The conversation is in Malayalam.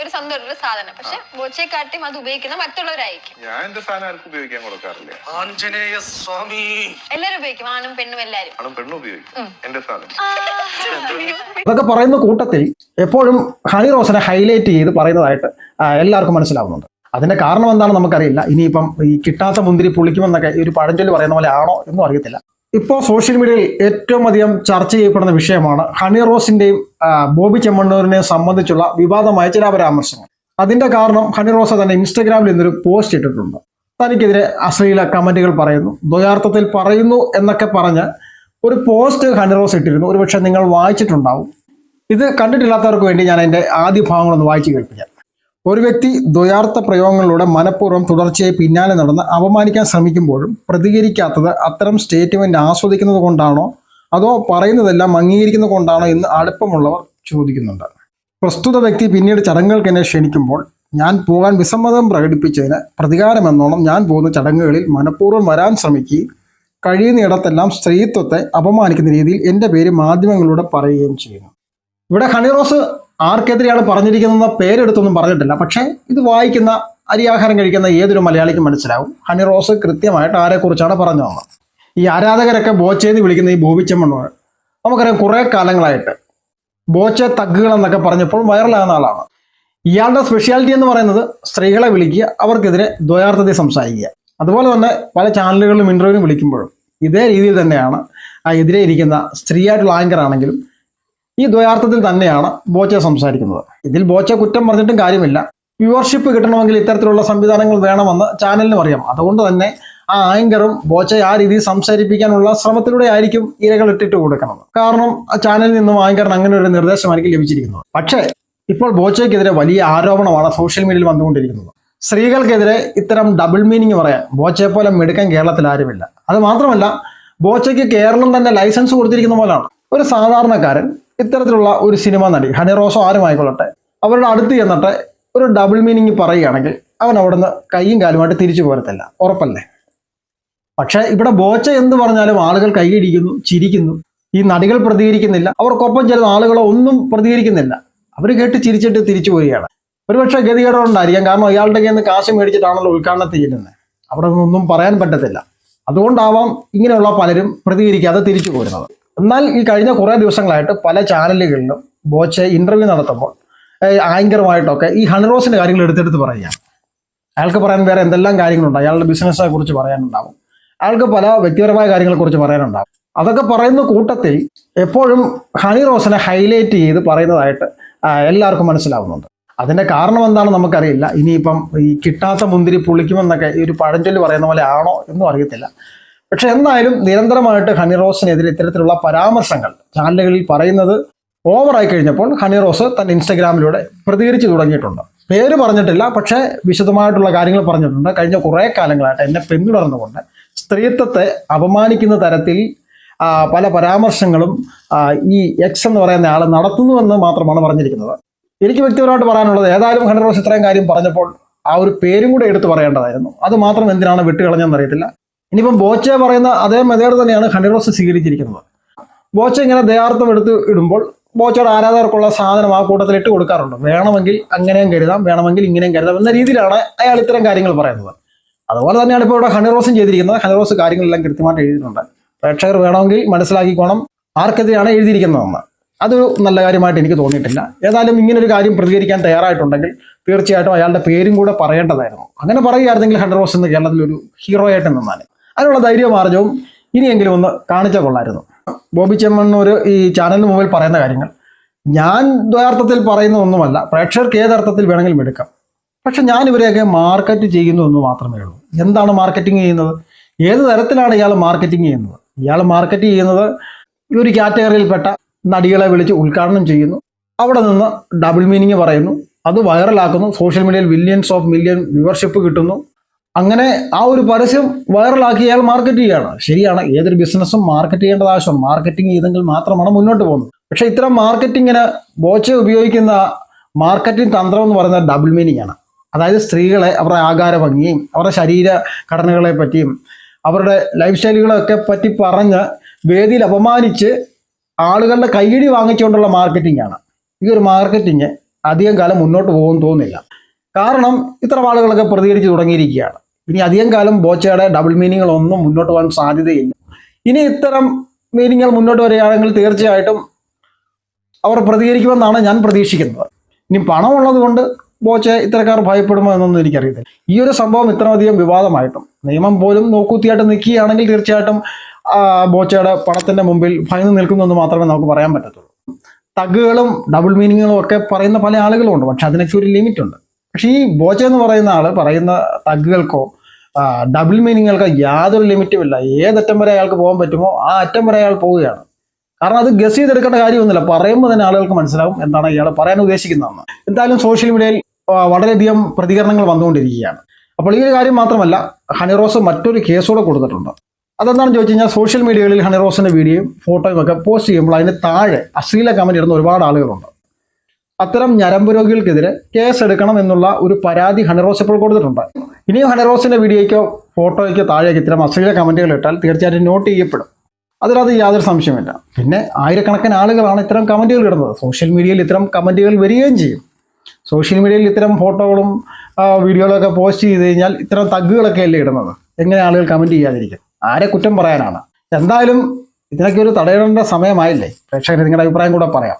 ഒരു സ്വന്തം ഒരു സാധനം. പക്ഷെ ബോച്ചയെക്കാട്ടിയും അത് ഉപയോഗിക്കുന്ന മറ്റുള്ളവരായിരിക്കും. ഞാൻ എന്റെ സാധനം ആർക്കും ഉപയോഗിക്കാൻ കൊടുക്കാറില്ല. ആഞ്ജനേയ സ്വാമി. എല്ലാരും ഉപയോഗിക്കും. ആണും പെണ്ണും എല്ലാരും ആണും പെണ്ണും ഉപയോഗിക്കും. എന്റെ സാധനം. ഇതൊക്കെ പറയുന്ന കൂട്ടത്തിൽ എപ്പോഴും ഹണി റോസിനെ ഹൈലൈറ്റ് ചെയ്ത് പറയുന്നതായിട്ട് എല്ലാവർക്കും മനസ്സിലാവുന്നുണ്ട്. അതിന്റെ കാരണം എന്താണെന്ന് നമുക്കറിയില്ല. ഇനിയിപ്പം ഈ കിട്ടാത്ത മുന്തിരി പുളിക്കുമെന്നൊക്കെ ഈ ഒരു പഴഞ്ചൊല്ലി പറയുന്ന പോലെ ആണോ എന്നും അറിയത്തില്ല. ഇപ്പോൾ സോഷ്യൽ മീഡിയയിൽ ഏറ്റവും അധികം ചർച്ച ചെയ്യപ്പെടുന്ന വിഷയമാണ് ഹണി റോസിന്റെയും ബോബി ചെമ്മണ്ണൂരിനെയും സംബന്ധിച്ചുള്ള വിവാദമായ ചില പരാമർശങ്ങൾ. അതിന്റെ കാരണം ഹണി റോസ് തന്നെ ഇൻസ്റ്റഗ്രാമിൽ ഇന്നൊരു പോസ്റ്റ് ഇട്ടിട്ടുണ്ട്. തനിക്കെതിരെ അശ്ലീല കമന്റുകൾ പറയുന്നു. ദ്വയാർത്ഥത്തിൽ പറയുന്നു എന്നൊക്കെ പറഞ്ഞ് ഒരു പോസ്റ്റ് ഹണി റോസ് ഇട്ടിരുന്നു. ഒരുപക്ഷെ നിങ്ങൾ വായിച്ചിട്ടുണ്ടാവും. ഇത് കണ്ടിട്ടില്ലാത്തവർക്ക് വേണ്ടി ഞാൻ അതിന്റെ ആദ്യ ഭാഗങ്ങളൊന്ന് വായിച്ചു കേൾപ്പിക്കാം. ഒരു വ്യക്തി ദ്വയാർത്ഥ പ്രയോഗങ്ങളിലൂടെ മനഃപൂർവം തുടർച്ചയായി പിന്നാലെ നടന്ന് അപമാനിക്കാൻ ശ്രമിക്കുമ്പോഴും പ്രതികരിക്കാത്തത് അത്തരം സ്റ്റേറ്റ്മെന്റ് ആസ്വദിക്കുന്നത് കൊണ്ടാണോ? അതോ പറയുന്നതെല്ലാം അംഗീകരിക്കുന്നത് കൊണ്ടാണോ എന്ന് അടുപ്പമുള്ളവർ ചോദിക്കുന്നുണ്ട്. പ്രസ്തുത വ്യക്തി പിന്നീട് ചടങ്ങുകൾക്ക് എന്നെ ക്ഷണിക്കുമ്പോൾ ഞാൻ പോകാൻ വിസമ്മതം പ്രകടിപ്പിച്ചതിന് പ്രതികാരമെന്നോണം ഞാൻ പോകുന്ന ചടങ്ങുകളിൽ മനഃപൂർവം വരാൻ ശ്രമിക്കുകയും കഴിയുന്നിടത്തെല്ലാം സ്ത്രീത്വത്തെ അപമാനിക്കുന്ന രീതിയിൽ എന്റെ പേര് മാധ്യമങ്ങളിലൂടെ പറയുകയും ചെയ്യുന്നു. ഇവിടെ ഹണിറോസ് ആർക്കെതിരെയാണ് പറഞ്ഞിരിക്കുന്നതെന്ന പേരെടുത്തൊന്നും പറഞ്ഞിട്ടില്ല. പക്ഷേ ഇത് വായിക്കുന്ന അരിയാഹാരം കഴിക്കുന്ന ഏതൊരു മലയാളിക്കും മനസ്സിലാവും. ഹണി റോസ് കൃത്യമായിട്ട് ആരെക്കുറിച്ചാണ് പറഞ്ഞു തന്നത്? ഈ ആരാധകരൊക്കെ ബോച്ചേന്ന് വിളിക്കുന്ന ഈ ബോബിച്ചമ്മണ്ണൂർ നമുക്കറിയാം കുറേ കാലങ്ങളായിട്ട് ബോച്ച തഗ്ഗുകൾ എന്നൊക്കെ പറഞ്ഞപ്പോൾ വൈറലാകുന്ന ആളാണ്. ഇയാളുടെ സ്പെഷ്യാലിറ്റി എന്ന് പറയുന്നത് സ്ത്രീകളെ വിളിക്കുക അവർക്കെതിരെ ദ്വയാർത്ഥതയെ സംസാരിക്കുക. അതുപോലെ തന്നെ പല ചാനലുകളിലും ഇന്റർവ്യൂവിലും വിളിക്കുമ്പോഴും ഇതേ രീതിയിൽ തന്നെയാണ് ആ എതിരെ ഇരിക്കുന്ന സ്ത്രീയായിട്ടുള്ള ആങ്കർ ആണെങ്കിലും ഈ ദ്വയാർത്ഥത്തിൽ തന്നെയാണ് ബോച്ച സംസാരിക്കുന്നത്. ഇതിൽ ബോച്ച കുറ്റം പറഞ്ഞിട്ടും കാര്യമില്ല. വ്യൂവർഷിപ്പ് കിട്ടണമെങ്കിൽ ഇത്തരത്തിലുള്ള സംവിധാനങ്ങൾ വേണമെന്ന് ചാനലിനും അറിയാം. അതുകൊണ്ട് തന്നെ ആ ആങ്കറും ബോച്ചയെ ആ രീതിയിൽ സംസാരിപ്പിക്കാനുള്ള ശ്രമത്തിലൂടെ ആയിരിക്കും ഇരകൾ ഇട്ടിട്ട് കൊടുക്കുന്നത്. കാരണം ആ ചാനലിൽ നിന്നും ആങ്കറിന് അങ്ങനെ ഒരു നിർദ്ദേശമായിരിക്കും ലഭിച്ചിരിക്കുന്നത്. പക്ഷേ ഇപ്പോൾ ബോച്ചയ്ക്കെതിരെ വലിയ ആരോപണമാണ് സോഷ്യൽ മീഡിയയിൽ വന്നുകൊണ്ടിരിക്കുന്നത്. സ്ത്രീകൾക്കെതിരെ ഇത്തരം ഡബിൾ മീനിങ് പറയാൻ ബോച്ചയെ പോലെ മെടുക്കാൻ കേരളത്തിൽ ആരുമില്ല. അത് മാത്രമല്ല ബോച്ചയ്ക്ക് കേരളം തന്നെ ലൈസൻസ് കൊടുത്തിരിക്കുന്ന പോലാണ്. ഒരു സാധാരണക്കാരൻ ഇത്തരത്തിലുള്ള ഒരു സിനിമ നടി ഹണി റോസോ ആരുമായിക്കൊള്ളട്ടെ അവരുടെ അടുത്ത് ചെന്നിട്ട് ഒരു ഡബിൾ മീനിങ് പറയുകയാണെങ്കിൽ അവൻ അവിടുന്ന് കൈയും കാലുമായിട്ട് തിരിച്ചു പോരത്തില്ല. ഉറപ്പല്ലേ? പക്ഷേ ഇവിടെ ബോച്ച എന്ന് പറഞ്ഞാലും ആളുകൾ കൈയിടിക്കുന്നു ചിരിക്കുന്നു. ഈ നടികൾ പ്രതികരിക്കുന്നില്ല. അവർക്കൊപ്പം ചില ആളുകളോ ഒന്നും പ്രതികരിക്കുന്നില്ല. അവർ കേട്ട് ചിരിച്ചിട്ട് തിരിച്ചു പോവുകയാണ്. ഒരുപക്ഷെ ഗതികേടുണ്ടായിരിക്കാം കാരണം അയാളുടെ കയ്യിൽ നിന്ന് കാശ് മേടിച്ചിട്ടാണല്ലോ ഉദ്ഘാടനത്തിൽ ചെല്ലുന്നത്. അവിടെ നിന്നൊന്നും പറയാൻ പറ്റത്തില്ല. അതുകൊണ്ടാവാം ഇങ്ങനെയുള്ള പലരും പ്രതികരിക്കാതെ തിരിച്ചു പോരുന്നത്. എന്നാൽ ഈ കഴിഞ്ഞ കുറേ ദിവസങ്ങളായിട്ട് പല ചാനലുകളിലും ബോച്ചെ ഇന്റർവ്യൂ നടത്തുമ്പോൾ ആങ്കറുമായിട്ടൊക്കെ ഈ ഹൺറോസിന്റെ കാര്യങ്ങൾ എടുത്തെടുത്ത് പറയുക അയാൾക്ക് പറയാൻ വേറെ എന്തെല്ലാം കാര്യങ്ങളുണ്ട്? അയാളുടെ ബിസിനസ്സിനെ കുറിച്ച് പറയാനുണ്ടാവും. അയാൾക്ക് പല വ്യക്തിപരമായ കാര്യങ്ങളെ കുറിച്ച് പറയാനുണ്ടാവും. അതൊക്കെ പറയുന്ന കൂട്ടത്തിൽ എപ്പോഴും ഹണി റോസിനെ ഹൈലൈറ്റ് ചെയ്ത് പറയുന്നതായിട്ട് എല്ലാവർക്കും മനസ്സിലാവുന്നുണ്ട്. അതിന്റെ കാരണം എന്താണെന്ന് നമുക്കറിയില്ല. ഇനിയിപ്പം ഈ കിട്ടാത്ത മുന്തിരി പുളിക്കുമെന്നൊക്കെ ഈ ഒരു പഴഞ്ചൊല്ലി പറയുന്ന പോലെ ആണോ എന്നും അറിയത്തില്ല. പക്ഷെ എന്തായാലും നിരന്തരമായിട്ട് ഹണി റോസിനെതിരെ ഇത്തരത്തിലുള്ള പരാമർശങ്ങൾ ചാനലുകളിൽ പറയുന്നത് ഓവറായി കഴിഞ്ഞപ്പോൾ ഹണി റോസ് തന്റെ ഇൻസ്റ്റഗ്രാമിലൂടെ പ്രതികരിച്ചു തുടങ്ങിയിട്ടുണ്ട്. പേര് പറഞ്ഞിട്ടില്ല പക്ഷേ വിശദമായിട്ടുള്ള കാര്യങ്ങൾ പറഞ്ഞിട്ടുണ്ട്. കഴിഞ്ഞ കുറേ കാലങ്ങളായിട്ട് എന്നെ പിന്തുടർന്നുകൊണ്ട് സ്ത്രീത്വത്തെ അപമാനിക്കുന്ന തരത്തിൽ പല പരാമർശങ്ങളും ഈ എക്സ് എന്ന് പറയുന്ന ആൾ നടത്തുന്നുവെന്ന് മാത്രമാണ് പറഞ്ഞിരിക്കുന്നത്. എനിക്ക് വ്യക്തിപരമായിട്ട് പറയാനുള്ളത് ഏതായാലും ഹണി റോസ് ഇത്രയും കാര്യം പറഞ്ഞപ്പോൾ ആ ഒരു പേരും കൂടെ എടുത്തു പറയേണ്ടതായിരുന്നു. അത് മാത്രം എന്തിനാണ് വിട്ടുകളഞ്ഞെന്ന് അറിയത്തില്ല. ഇനിയിപ്പം ബോച്ചെ പറയുന്ന അതേ മെതേഡ് തന്നെയാണ് ഹൺഡ്രഡ് റോസ് സ്വീകരിച്ചിരിക്കുന്നത്. ബോച്ച ഇങ്ങനെ ദയാർത്ഥം എടുത്ത് ഇടുമ്പോൾ ബോച്ചയുടെ ആരാധകർക്കുള്ള സാധനം ആ കൂട്ടത്തിൽ ഇട്ട് കൊടുക്കാറുണ്ട്. വേണമെങ്കിൽ അങ്ങനെയും കരുതാം വേണമെങ്കിൽ ഇങ്ങനെയും കരുതാം എന്ന രീതിയിലാണ് അയാൾ ഇത്തരം കാര്യങ്ങൾ പറയുന്നത്. അതുപോലെ തന്നെയാണ് ഇപ്പോൾ ഇവിടെ ഹണിറോസും ചെയ്തിരിക്കുന്നത്. ഹണിറോസ് കാര്യങ്ങളെല്ലാം കൃത്യമായിട്ട് എഴുതിയിട്ടുണ്ട്. പ്രേക്ഷകർ വേണമെങ്കിൽ മനസ്സിലാക്കിക്കോണം ആർക്കെതിരെയാണ് എഴുതിയിരിക്കുന്നതെന്ന്. അത് നല്ല കാര്യമായിട്ട് എനിക്ക് തോന്നിയിട്ടില്ല. ഏതായാലും ഇങ്ങനെ ഒരു കാര്യം പ്രതികരിക്കാൻ തയ്യാറായിട്ടുണ്ടെങ്കിൽ തീർച്ചയായിട്ടും അയാളുടെ പേരും കൂടെ പറയേണ്ടതായിരുന്നു. അങ്ങനെ പറയുകയായിരുന്നെങ്കിൽ ഹൺഡ്രഡ് റോസ് എന്ന് കേരളത്തിൽ ഒരു ഹീറോ ആയിട്ട് നിന്നാണ്. അതിനുള്ള ധൈര്യമാർജവും ഇനിയെങ്കിലും ഒന്ന് കാണിച്ചാൽ കൊള്ളായിരുന്നു. ബോബി ചെമ്മണ്ണൂർ ഈ ചാനലിന് മുമ്പിൽ പറയുന്ന കാര്യങ്ങൾ. ഞാൻ ദ്വയാർത്ഥത്തിൽ പറയുന്ന ഒന്നുമല്ല പ്രേക്ഷകർക്ക് ഏതർത്ഥത്തിൽ വേണമെങ്കിലും എടുക്കാം. പക്ഷെ ഞാൻ ഇവരെയൊക്കെ മാർക്കറ്റ് ചെയ്യുന്നു എന്ന് മാത്രമേ ഉള്ളൂ. എന്താണ് മാർക്കറ്റിംഗ് ചെയ്യുന്നത്? ഏത് തരത്തിലാണ് ഇയാൾ മാർക്കറ്റിംഗ് ചെയ്യുന്നത്? ഇയാൾ മാർക്കറ്റ് ചെയ്യുന്നത് ഈ ഒരു കാറ്റഗറിയിൽപ്പെട്ട നടികളെ വിളിച്ച് ഉദ്ഘാടനം ചെയ്യുന്നു. അവിടെ നിന്ന് ഡബിൾ മീനിങ് പറയുന്നു. അത് വൈറലാക്കുന്നു സോഷ്യൽ മീഡിയയിൽ മില്യൻസ് ഓഫ് മില്യൺ വ്യൂവർഷിപ്പ് കിട്ടുന്നു. അങ്ങനെ ആ ഒരു പരസ്യം വൈറലാക്കി അയാൾ മാർക്കറ്റ് ചെയ്യുകയാണ് ശരിയാണ് ഏതൊരു ബിസിനസ്സും മാർക്കറ്റ് ചെയ്യേണ്ടത് ആവശ്യം മാർക്കറ്റിംഗ് ചെയ്തെങ്കിൽ മാത്രമാണ് മുന്നോട്ട് പോകുന്നത്. പക്ഷെ ഇത്തരം മാർക്കറ്റിങ്ങിന് ബോച്ച ഉപയോഗിക്കുന്ന മാർക്കറ്റിംഗ് തന്ത്രം എന്ന് പറയുന്നത് ഡബിൾ മീനിങ് ആണ്. അതായത് സ്ത്രീകളെ അവരുടെ ആകാര ഭംഗിയും അവരുടെ ശരീര ഘടനകളെ പറ്റിയും അവരുടെ ലൈഫ് സ്റ്റൈലുകളൊക്കെ പറ്റി പറഞ്ഞ് വേദിയിൽ അപമാനിച്ച് ആളുകളുടെ കൈയടി വാങ്ങിച്ചുകൊണ്ടുള്ള മാർക്കറ്റിംഗ് ആണ്. ഈ ഒരു മാർക്കറ്റിങ് അധികം കാലം മുന്നോട്ട് പോകുമെന്ന് തോന്നുന്നില്ല. കാരണം ഇത്ര ആളുകളൊക്കെ പ്രതികരിച്ച് തുടങ്ങിയിരിക്കുകയാണ്. ഇനി അധികം കാലം ബോച്ചയുടെ ഡബിൾ മീനിങ്ങുകളൊന്നും മുന്നോട്ട് പോകാൻ സാധ്യതയില്ല. ഇനി ഇത്തരം മീനിങ്ങുകൾ മുന്നോട്ട് വരികയാണെങ്കിൽ തീർച്ചയായിട്ടും അവർ പ്രതികരിക്കുമെന്നാണ് ഞാൻ പ്രതീക്ഷിക്കുന്നത്. ഇനി പണമുള്ളത് കൊണ്ട് ബോച്ചെ ഇത്തരക്കാർ ഭയപ്പെടുമോ എന്നൊന്നും എനിക്കറിയത്തില്ല. ഈ ഒരു സംഭവം ഇത്രയധികം വിവാദമായിട്ടും നിയമം പോലും നോക്കൂത്തിയായിട്ട് നിൽക്കുകയാണെങ്കിൽ തീർച്ചയായിട്ടും ബോച്ചയുടെ പണത്തിന്റെ മുമ്പിൽ ഭയന്ന് നിൽക്കുന്നു എന്ന് മാത്രമേ നമുക്ക് പറയാൻ പറ്റത്തുള്ളൂ. തഗുകളും ഡബിൾ മീനിങ്ങുകളും ഒക്കെ പറയുന്ന പല ആളുകളുമുണ്ട് പക്ഷെ അതിനൊക്കെ ഒരു ലിമിറ്റ് ഉണ്ട്. പക്ഷേ ഈ ബോച്ച എന്ന് പറയുന്ന ആൾ പറയുന്ന തഗ്ഗുകൾക്കോ ഡബിൾ മീനിങ്ങുകൾക്കോ യാതൊരു ലിമിറ്റും ഇല്ല. ഏതറ്റം വരെ അയാൾക്ക് പോകാൻ പറ്റുമോ ആ അറ്റം വരെ അയാൾ പോവുകയാണ്. കാരണം അത് ഗസ് ചെയ്തെടുക്കേണ്ട കാര്യമൊന്നുമില്ല. പറയുമ്പോൾ തന്നെ ആളുകൾക്ക് മനസ്സിലാവും എന്താണ് ഇയാൾ പറയാൻ ഉദ്ദേശിക്കുന്നതെന്ന്. എന്തായാലും സോഷ്യൽ മീഡിയയിൽ വളരെയധികം പ്രതികരണങ്ങൾ വന്നുകൊണ്ടിരിക്കുകയാണ്. അപ്പോൾ ഈ ഒരു കാര്യം മാത്രമല്ല ഹണിറോസ് മറ്റൊരു കേസോടെ കൊടുത്തിട്ടുണ്ട്. അതെന്താണെന്ന് ചോദിച്ചു കഴിഞ്ഞാൽ സോഷ്യൽ മീഡിയകളിൽ ഹണിറോസിന്റെ വീഡിയോയും ഫോട്ടോയും ഒക്കെ പോസ്റ്റ് ചെയ്യുമ്പോൾ അതിന് താഴെ അശ്ലീല കമന്റ് ഇടുന്ന ഒരുപാട് ആളുകളുണ്ട്. അത്തരം ഞരമ്പ് രോഗികൾക്കെതിരെ കേസ് എടുക്കണം എന്നുള്ള ഒരു പരാതി ഹണറോസ് ഇപ്പോൾ കൊടുത്തിട്ടുണ്ട്. ഇനിയും ഹണറോസിന്റെ വീഡിയോയ്ക്കോ ഫോട്ടോയ്ക്കോ താഴേക്ക് ഇത്തരം അശ്ലീല കമന്റുകൾ ഇട്ടാൽ തീർച്ചയായിട്ടും നോട്ട് ചെയ്യപ്പെടും. അതിനകത്ത് യാതൊരു സംശയമില്ല പിന്നെ ആയിരക്കണക്കിന് ആളുകളാണ് ഇത്തരം കമന്റുകൾ ഇടുന്നത്. സോഷ്യൽ മീഡിയയിൽ ഇത്തരം കമന്റുകൾ വരികയും ചെയ്യും. സോഷ്യൽ മീഡിയയിൽ ഇത്തരം ഫോട്ടോകളും വീഡിയോകളൊക്കെ പോസ്റ്റ് ചെയ്ത് കഴിഞ്ഞാൽ ഇത്തരം തഗ്ഗുകളൊക്കെ അല്ലേ ഇടുന്നത്? എങ്ങനെ ആളുകൾ കമന്റ് ചെയ്യാതിരിക്കും? ആരെ കുറ്റം പറയാനാണ്? എന്തായാലും ഇതിനൊക്കെ ഒരു തടയിടേണ്ട സമയമായില്ലേ? പ്രേക്ഷകർ നിങ്ങളുടെ അഭിപ്രായം കൂടെ പറയാം.